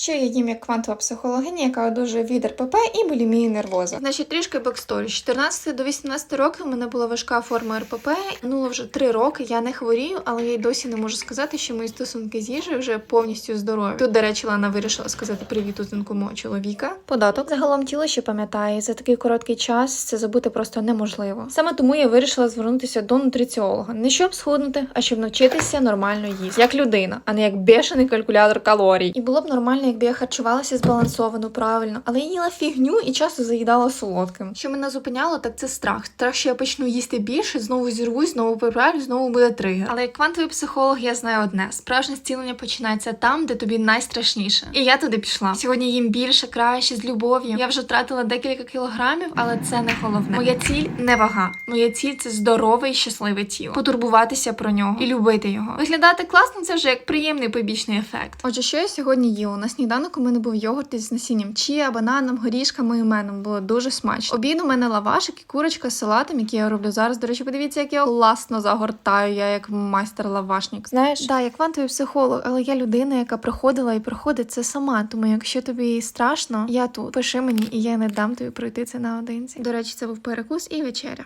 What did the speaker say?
Що я їм як квантова психологиня, яка одужує від РПП і булімії нервоза. Значить, трішки бексторі. З 14 до 18 років у мене була важка форма РПП. Минуло вже 3 роки. Я не хворію, але я й досі не можу сказати, що мої стосунки з їжею вже повністю здорові. Тут, до речі, Лана вирішила сказати привіт узунку мого чоловіка. Податок загалом тіло ще пам'ятає. За такий короткий час це забути просто неможливо. Саме тому я вирішила звернутися до нутриціолога. Не щоб схуднути, а щоб навчитися нормально їсти, як людина, а не як бешений калькулятор калорій. І було б нормально, якби я харчувалася збалансовано, правильно, але я їла фігню і часто заїдала солодким. Що мене зупиняло, так це страх. Страх, що я почну їсти більше, знову зірвусь, знову поправлю, знову буде тригер. Але як квантовий психолог, я знаю одне: справжнє зцілення починається там, де тобі найстрашніше. І я туди пішла. Сьогодні їм більше, краще, з любов'ю. Я вже втратила декілька кілограмів, але це не головне. Моя ціль не вага. Моя ціль це здорове і щасливе тіло. Потурбуватися про нього і любити його. Виглядати класно це вже як приємний побічний ефект. Отже, що я сьогодні їла? Сніданок у мене був йогурт із насінням чія, бананом, горішками і меном. Було дуже смачно. Обід у мене лавашик і курочка з салатом, який я роблю зараз. До речі, подивіться, як я класно загортаю. Я як майстер лавашник. Знаєш, да, я квантовий психолог, але я людина, яка проходила і проходить це сама. Тому якщо тобі страшно, я тут пиши мені, і я не дам тобі пройти це наодинці. До речі, це був перекус і вечеря.